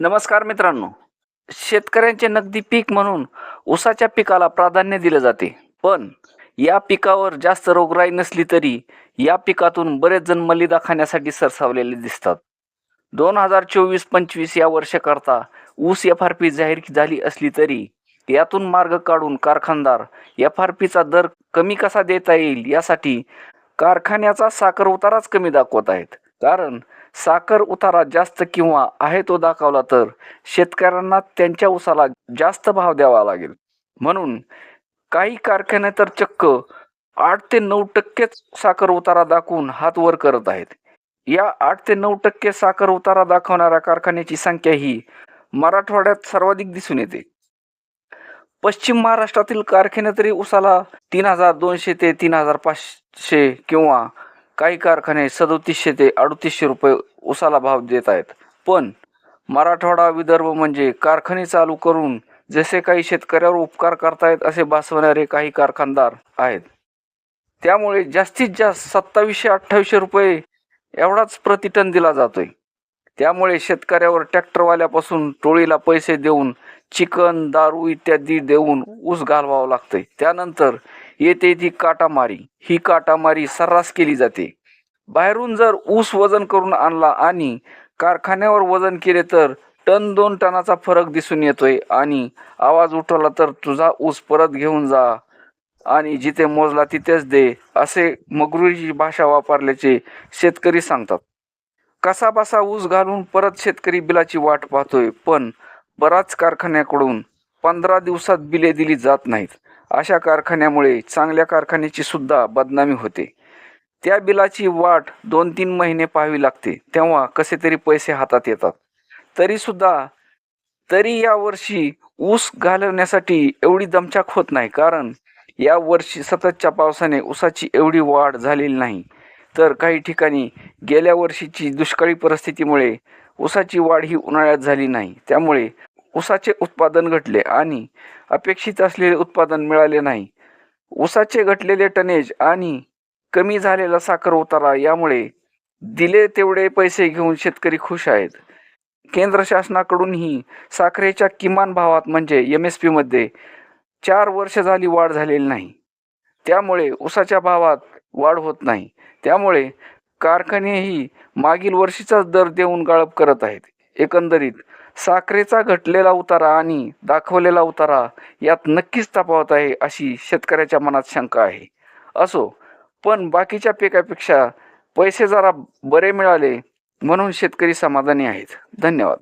नमस्कार मित्रांनो. शेतकऱ्यांचे नगदी पीक म्हणून ऊसाच्या पिकाला प्राधान्य दिले जाते. पण या पिकावर जास्त रोगराई नसली तरी या पिकातून बरेच जण मलिदा खाण्यासाठी सरसावलेले दिसतात. दोन हजार चोवीस पंचवीस या वर्षाकरता ऊस एफ आर पी जाहीर झाली असली तरी यातून मार्ग काढून कारखानदार एफ आर पीचा दर कमी कसा देता येईल यासाठी कारखान्याचा साखर उताराच कमी दाखवत आहेत. कारण साखर उतारा जास्त किंवा आहे तो दाखवला तर शेतकऱ्यांना त्यांच्या उसाला जास्त भाव द्यावा लागेल. म्हणून काही कारखाने तर चक्क आठ ते नऊ टक्केच साखर उतारा दाखवून हात वर करत आहेत. या आठ ते नऊ टक्के साखर उतारा दाखवणाऱ्या कारखान्याची संख्या ही मराठवाड्यात सर्वाधिक दिसून येते. पश्चिम महाराष्ट्रातील कारखाने तरी उसाला तीन हजार दोनशे ते तीन हजार पाचशे किंवा काही कारखाने सदोतीसशे ते अडतीसशे रुपये उसाला भाव देत आहेत. पण मराठवाडा विदर्भ म्हणजे कारखाने चालू करून जसे काही शेतकऱ्यावर उपकार करतायत असे भासवणारे काही कारखानदार आहेत. त्यामुळे जास्तीत जास्त सत्तावीसशे अठ्ठावीसशे रुपये एवढाच प्रतिटन दिला जातोय. त्यामुळे शेतकऱ्यावर ट्रॅक्टरवाल्यापासून टोळीला पैसे देऊन चिकन दारू इत्यादी देऊन ऊस घालवावं लागतंय. त्यानंतर येते ती काटामारी. ही काटामारी सर्रास केली जाते. बाहेरून जर ऊस वजन करून आणला आणि कारखान्यावर वजन केले तर टन दोन टनाचा फरक दिसून येतोय आणि आवाज उठवला तर तुझा ऊस परत घेऊन जा आणि जिथे मोजला तिथेच दे असे मगरुरीची भाषा वापरल्याचे शेतकरी सांगतात. कसाबसा ऊस घालून परत शेतकरी बिलाची वाट पाहतोय पण बराच कारखान्याकडून पंधरा दिवसात बिले दिली जात नाहीत. अशा कारखान्यामुळे चांगल्या कारखान्याची सुद्धा बदनामी होते. त्या बिलाची वाट दोन तीन महिने पाहावी लागते. तेव्हा कसे तरी पैसे हातात येतात. तरीसुद्धा तरी यावर्षी ऊस घालवण्यासाठी एवढी दमछाक होत नाही. कारण या वर्षी सततच्या पावसाने ऊसाची एवढी वाढ झालेली नाही. तर काही ठिकाणी गेल्या वर्षीची दुष्काळी परिस्थितीमुळे ऊसाची वाढ ही उन्हाळ्यात झाली नाही. त्यामुळे ऊसाचे उत्पादन घटले आणि अपेक्षित असलेले उत्पादन मिळाले नाही. ऊसाचे घटलेले टनेज आणि कमी झालेला साखर उतारा यामुळे दिले तेवढे पैसे घेऊन शेतकरी खुश आहेत. केंद्र शासनाकडूनही साखरेच्या किमान भावात म्हणजे एम एस पीमध्ये चार वर्ष झाली वाढ झालेली नाही. त्यामुळे ऊसाच्या भावात वाढ होत नाही. त्यामुळे कारखानेही मागील वर्षीचाच दर देऊन गाळप करत आहेत. एकंदरीत साखरेचा घटलेला उतारा आणि दाखवलेला उतारा यात नक्कीच तफावत आहे अशी शेतकऱ्याच्या मनात शंका आहे. असो पण बाकीच्या पिकापेक्षा पैसे जरा बरे मिळाले म्हणून शेतकरी समाधानी आहेत. धन्यवाद.